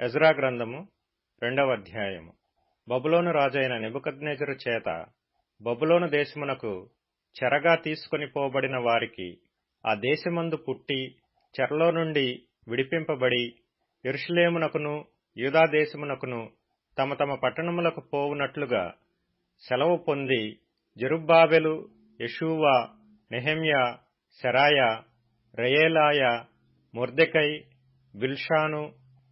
Ezra గ్రంథము రెండవ అధ్యాయము. బబులోను రాజైన నెబుకద్నెజరు చేత బబులోను దేశమునకు చెరగా తీసుకొని పోబడిన వారికి ఆ దేశమందు పుట్టి చెరలో నుండి విడిపింపబడి ఇరుషులేమునకును యూదా దేశమునకును తమ తమ పట్టణములకు పోవునట్లుగా సెలవు పొంది జరుబ్బాబెలు యషూవా నెహెమ్యా శరాయ రయేలాయ ముర్దెకై బిల్షాను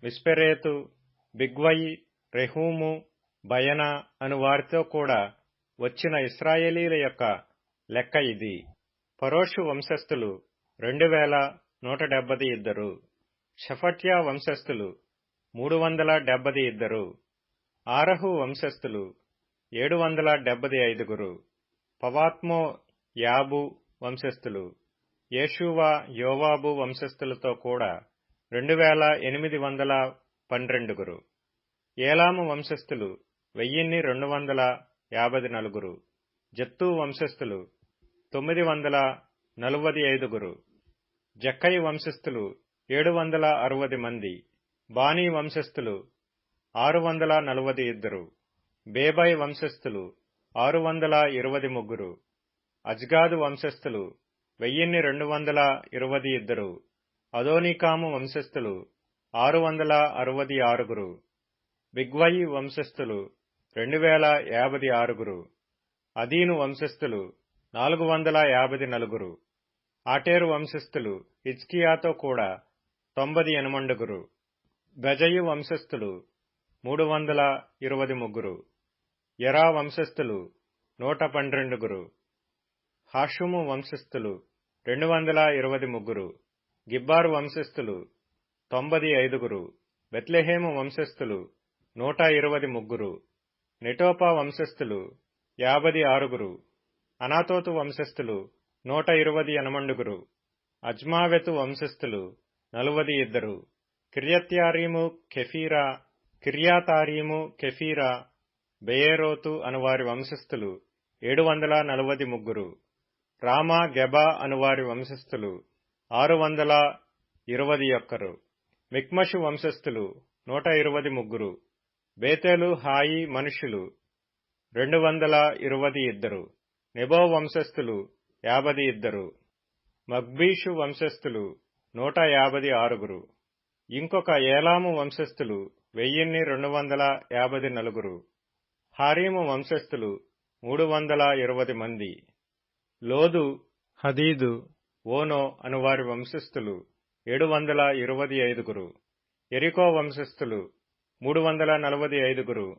విస్పెరేతు బిగ్వయి రెహూము బయనా అను వారితో కూడా వచ్చిన ఇస్రాయేలీల యొక్క లెక్క ఇది. పరోషు వంశస్థులు రెండు వేల నూట డెబ్బది ఇద్దరు. షఫట్యా వంశస్థులు మూడు వందల డెబ్బది ఇద్దరు. ఆరహు వంశస్థులు ఏడు వందల డెబ్బది ఐదుగురు. పవాత్మో యాబు వంశస్థులు. యేషువా యోవాబు వంశస్థులతో కూడా రెండు వేల ఎనిమిది వందల పన్నెండుగురు ఏలాము వంశస్థులు వెయ్యిన్ని రెండు వందల యాభై నలుగురు జత్తు వంశస్థులు తొమ్మిది వందల నలువది ఐదుగురు జక్కయి వంశస్థులు ఏడు వందల అరవది మంది. బానీ వంశస్థులు ఆరు వందల నలువది ఇద్దరు. బేబై వంశస్థులు ఆరు వందల ఇరవై ముగ్గురు. అజ్గాదు వంశస్థులు వెయ్యిన్ని రెండు వందల ఇరవై ఇద్దరు. అదోనికాము వంశస్థులు ఆరు వందల అరవది ఆరుగురు బిగ్వయి వంశస్థులు రెండు వేల యాభై ఆరుగురు అదీను వంశస్థులు నాలుగు వందల యాభై నలుగురు ఆటేరు వంశస్థులు హిజ్కియాతో కూడా తొంభది ఎనమండుగురు గజయు వంశస్థులు మూడు వందల ఇరవై ముగ్గురు ఎరా వంశస్థులు నూట పన్నెండుగురు హాషుము వంశస్థులు రెండు వందల ఇరవై ముగ్గురు గిబ్బారు వంశస్థులు తొంభది ఐదుగురు బెత్లెహేము వంశస్థులు నూట ఇరవై ముగ్గురు నెటోపా వంశస్థులు యాభై ఆరుగురు అనాతోతు వంశస్థులు నూట ఇరవై ఎనమండుగురు అజ్మావెతు వంశస్థులు నలువది ఇద్దరు కిర్యత్యారీము కెఫీరా కిర్యాతారీము కెఫీరా బెయేరోతు అనువారి వంశస్థులు ఏడు వందల నలవది ముగ్గురు రామా గెబా అనువారి వంశస్థులు ఆరు వందల ఇరవై ఒక్కరు. మిక్మషు వంశస్థులు నూట ఇరవై ముగ్గురు. బేతేలు హాయి మనుషులు రెండు వందల ఇరవది ఇద్దరు. నిబో వంశస్థులు యాభై ఇద్దరు. మగ్బీషు వంశస్థులు నూట యాభై ఆరుగురు. ఇంకొక ఏలాము వంశస్థులు వెయ్యిన్ని రెండు వందల యాభై నలుగురు. హారీము వంశస్థులు మూడు వందల ఇరవై మంది. లోదు హదీదు ఓనో అనువారి వంశస్థులు ఏడు వందల ఇరవై ఐదుగురు. ఎరికో వంశస్థులు మూడు వందల నలభై ఐదుగురు.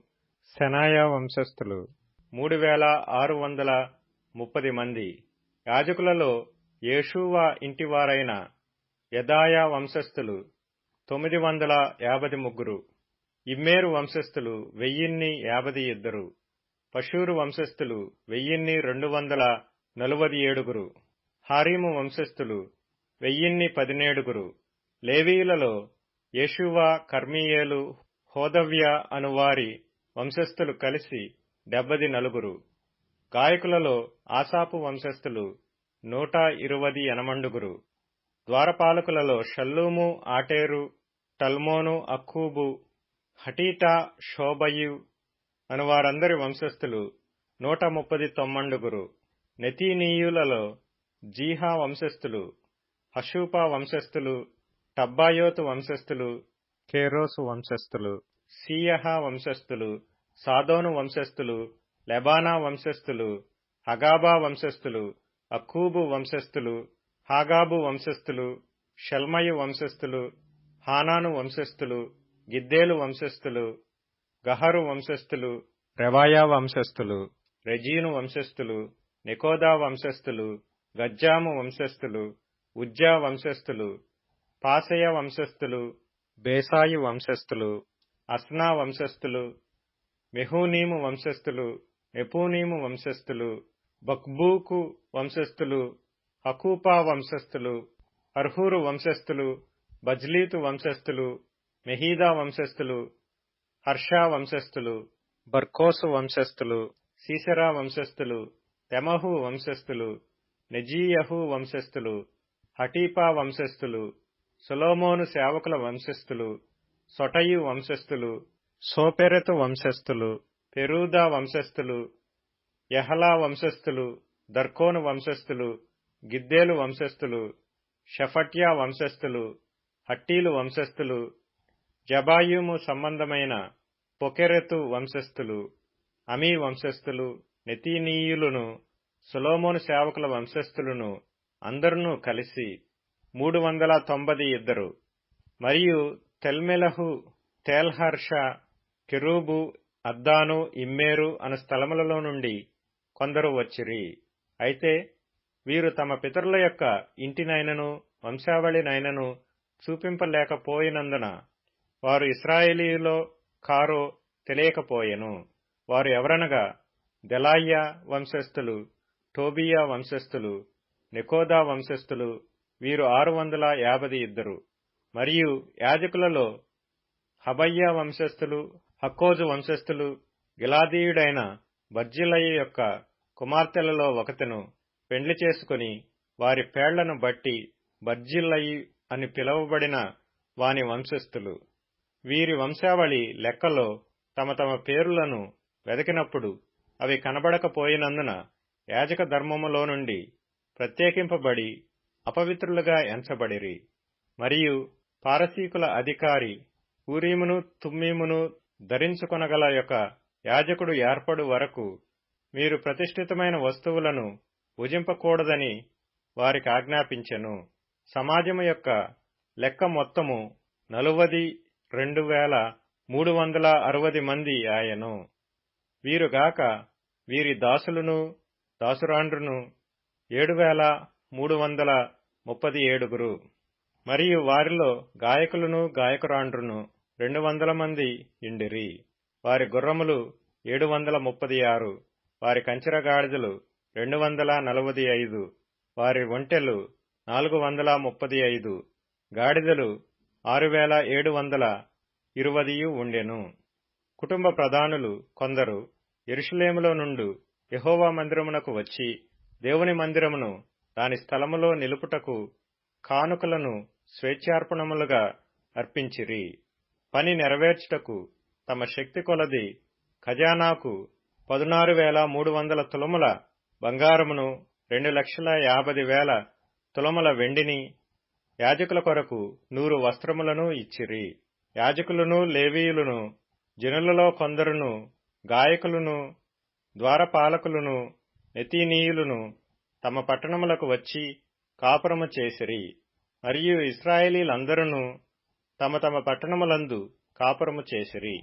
సెనాయా వంశస్థులు మూడు వేల ఆరు వందల ముప్పది మంది. యాజకులలో యేషూవా ఇంటివారైన యదాయా వంశస్థులు తొమ్మిది వందల యాభై ముగ్గురు. ఇమ్మేరు వంశస్థులు వెయ్యిన్ని యాభై ఇద్దరు. పశూరు వంశస్థులు వెయ్యిన్ని రెండు వందల నలువై ఏడుగురు. హారీము వంశస్థులు వెయ్యిన్ని పదినేడుగురు. లేవీయులలో యేషువా కర్మీయేలు హోదవ్య అనువారి వంశస్థులు కలిసి డెబ్బది నలుగురు. గాయకులలో ఆసాపు వంశస్థులు నూట ఇరువది ఎనమండుగురు ద్వారపాలకులలో షల్లూము ఆటేరు టల్మోను అక్కూబు హటీటా షోబయు అనువారందరి వంశస్థులు నూట ముప్పది తొమ్మండుగురు. నెతీనీయులలో జీహా వంశస్థులు హషూపా వంశస్థులు టబ్బాయోతు వంశస్థులు కేరోసు వంశస్థులు సీయహా వంశస్థులు సాదోను వంశస్థులు లెబానా వంశస్థులు హగాబా వంశస్థులు అక్కూబు వంశస్థులు హాగాబు వంశస్థులు షల్మయు వంశస్థులు హానాను వంశస్థులు గిద్దేలు వంశస్థులు గహరు వంశస్థులు రెవాయా వంశస్థులు రెజీను వంశస్థులు నికోదా వంశస్థులు గజ్జాము వంశస్థులు ఉజ్జా వంశస్థులు పాసయ వంశస్థులు బేసాయి వంశస్థులు అస్నా వంశస్థులు మెహూనీము వంశస్థులు ఎపూనీము వంశస్థులు బక్బూకు వంశస్థులు హకూపా వంశస్థులు అర్హూరు వంశస్థులు బజ్లీతు వంశస్థులు మెహీదా వంశస్థులు హర్షా వంశస్థులు బర్కోసు వంశస్థులు సీసరా వంశస్థులు తెమహు వంశస్థులు నెజీయహు వంశస్థులు హటీపా వంశస్థులు సులోమోను సేవకుల వంశస్థులు సొటయు వంశస్థులు సోపెరెతు వంశస్థులు పెరూదా వంశస్థులు యహలా వంశస్థులు దర్కోను వంశస్థులు గిద్దేలు వంశస్థులు షఫట్యా వంశస్థులు హట్టీలు వంశస్థులు జబాయుము సంబంధమైన పొకెరెతు వంశస్థులు అమీ వంశస్థులు నెతీనీయులను సులోమోను సేవకుల వంశస్థులను అందరును కలిసి మూడు వందల తొంభై ఇద్దరు మరియు తెల్మెలహు తేల్హర్ష కెరూబు అద్దాను ఇమ్మేరు అను స్థలములలో నుండి కొందరు వచ్చిరి. అయితే వీరు తమ పితరుల యొక్క ఇంటినైనను వంశావళినైనను చూపింపలేకపోయినందున వారు ఇస్రాయేలీలో కారో తెలియకపోయెను. వారు ఎవరనగా దెలాయ్య వంశస్థులు టోబియా వంశస్థులు నికోదా వంశస్థులు వీరు ఆరు వందల యాభై ఇద్దరు. మరియు యాజకులలో హబయ్యా వంశస్థులు హక్కోజు వంశస్థులు గిలాదీయుడైన బర్జిలయ్య యొక్క కుమార్తెలలో ఒకతను పెండ్లి చేసుకుని వారి పేళ్ళను బట్టి బర్జిల్లయి అని పిలువబడిన వాని వంశస్థులు. వీరి వంశావళి లెక్కలో తమ తమ పేరులను వెదకినప్పుడు అవి కనబడకపోయినందున యాజక ధర్మములో నుండి ప్రత్యేకింపబడి అపవిత్రులుగా ఎంచబడిరి. మరియు పారసీకుల అధికారి ఊరీమును తుమ్మీమును ధరించుకొనగల యొక్క యాజకుడు ఏర్పడు వరకు మీరు ప్రతిష్ఠితమైన వస్తువులను భుజింపకూడదని వారికి ఆజ్ఞాపించెను. సమాజము యొక్క లెక్క మొత్తము నలువది రెండు వేల మూడు వందల అరవది మంది ఆయను వీరుగాక వీరి దాసులను దాసురాండ్రును ఏడు వేల మూడు వందల ముప్పది ఏడుగురు. మరియు వారిలో గాయకులను గాయకురాండ్రును రెండు వందల మంది ఇండిరి. వారి గుర్రములు ఏడు వందల ముప్పది ఆరు. వారి కంచెర గాడిదలు రెండు వందల నలభై ఐదు. వారి ఒంటెలు నాలుగు వందల ముప్పది ఐదు. గాడిదలు ఆరు వేల ఏడు వందల ఇరువదియు ఉండెను. కుటుంబ ప్రధానులు కొందరు ఎరుషులేములో నుండు యహోవా మందిరమునకు వచ్చి దేవుని మందిరమును దాని స్థలములో నిలుపుటకు కానుకలను స్వేచ్ఛార్పణములుగా అర్పించిరి. పని నెరవేర్చుటకు తమ శక్తి కొలది ఖజానాకు పదునారు వేల మూడు వందల తులముల బంగారమును రెండు లక్షల యాభై వేల తులముల వెండిని యాజకుల కొరకు నూరు వస్త్రములను ఇచ్చిరి. యాజకులను లేవీయులను జనులలో కొందరును గాయకులను ద్వారపాలకులను నెతీనీయులను తమ పట్టణములకు వచ్చి కాపురము చేసిరి. మరియు ఇస్రాయేలీలందరూ తమ తమ పట్టణములందు కాపురము చేసిరి.